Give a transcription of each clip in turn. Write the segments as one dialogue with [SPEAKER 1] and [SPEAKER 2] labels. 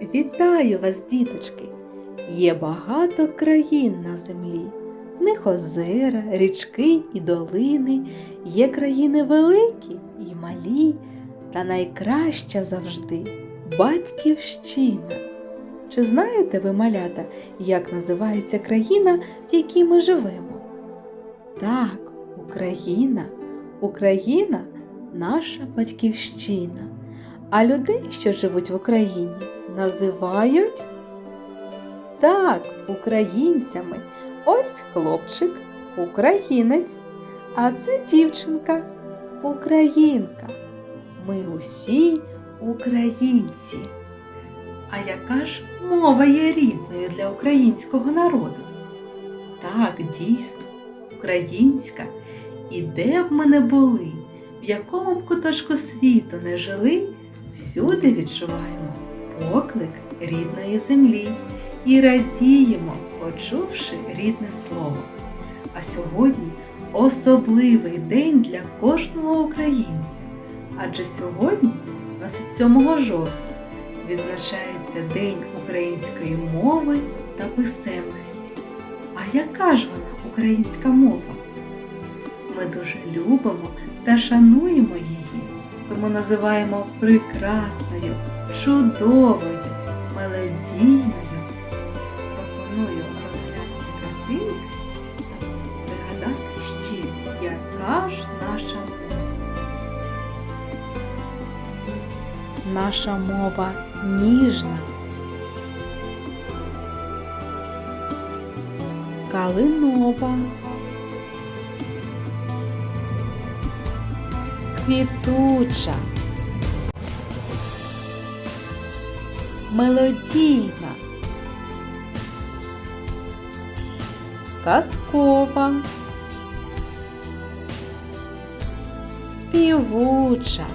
[SPEAKER 1] Вітаю вас, діточки! Є багато країн на землі. В них озера, річки і долини. Є країни великі і малі, та найкраща завжди батьківщина. Чи знаєте ви, малята, як називається країна, в якій ми живемо? Так, Україна. Україна наша батьківщина. А людей, що живуть в Україні, називають так, українцями. Ось хлопчик, українець, а це дівчинка, українка. Ми усі українці. А яка ж мова є рідною для українського народу? Так, дійсно, українська. І де б ми не були, в якому б куточку світу не жили, всюди відчуваємо поклик рідної землі і радіємо, почувши рідне слово. А сьогодні особливий день для кожного українця, адже сьогодні, 27 жовтня, відзначається День української мови та писемності. А яка ж вона українська мова? Ми дуже любимо та шануємо її, тому називаємо прекрасною, чудовою, мелодійною. Пропоную розглянути картинки та пригадати ще, яка ж наша мова. Наша мова ніжна. Калинова. квітуча, мелодійна, казкова, співуча,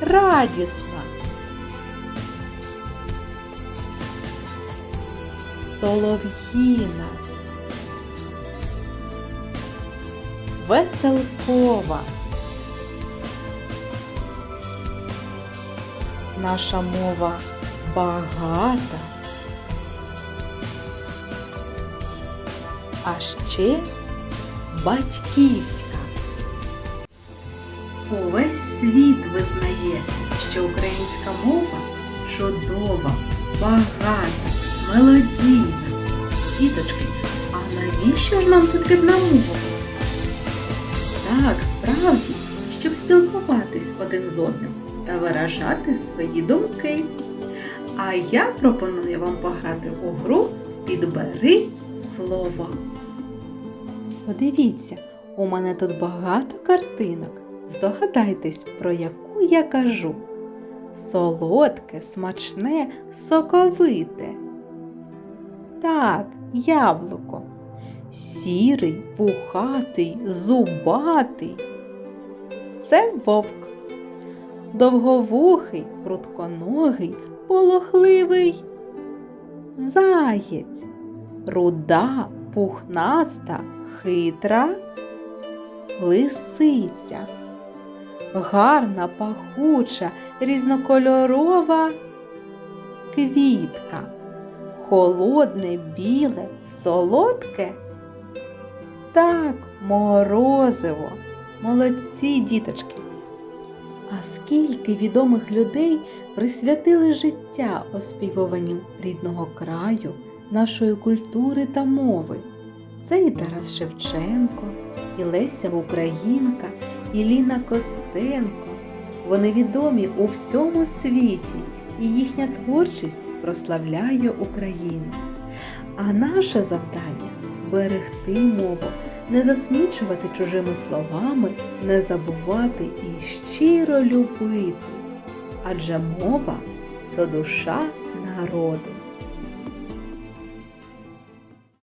[SPEAKER 1] радісна, солов'їна. Веселкова. Наша мова багата, а ще батьківська. Увесь світ визнає, що українська мова чудова, багата, мелодійна. Діточки, а навіщо ж нам потрібна мова? Так, справді, щоб спілкуватись один з одним та виражати свої думки. А я пропоную вам пограти у гру Підбери слово. Подивіться, у мене тут багато картинок. Здогадайтесь, про яку я кажу. Солодке, смачне, соковите. Так, яблуко сірий, вухатий, зубатий. Це вовк. Довговухий, прутконогий, полохливий заєць, руда, пухнаста, хитра, лисиця, гарна, пахуча, різнокольорова квітка, холодне, біле, солодке. Так, морозиво. Молодці, діточки. А скільки відомих людей присвятили життя оспівуванню рідного краю, нашої культури та мови. Це і Тарас Шевченко, і Леся Українка, і Ліна Костенко. Вони відомі у всьому світі, і їхня творчість прославляє Україну. А наше завдання берегти мову, не засмічувати чужими словами, не забувати і щиро любити. Адже мова то душа народу.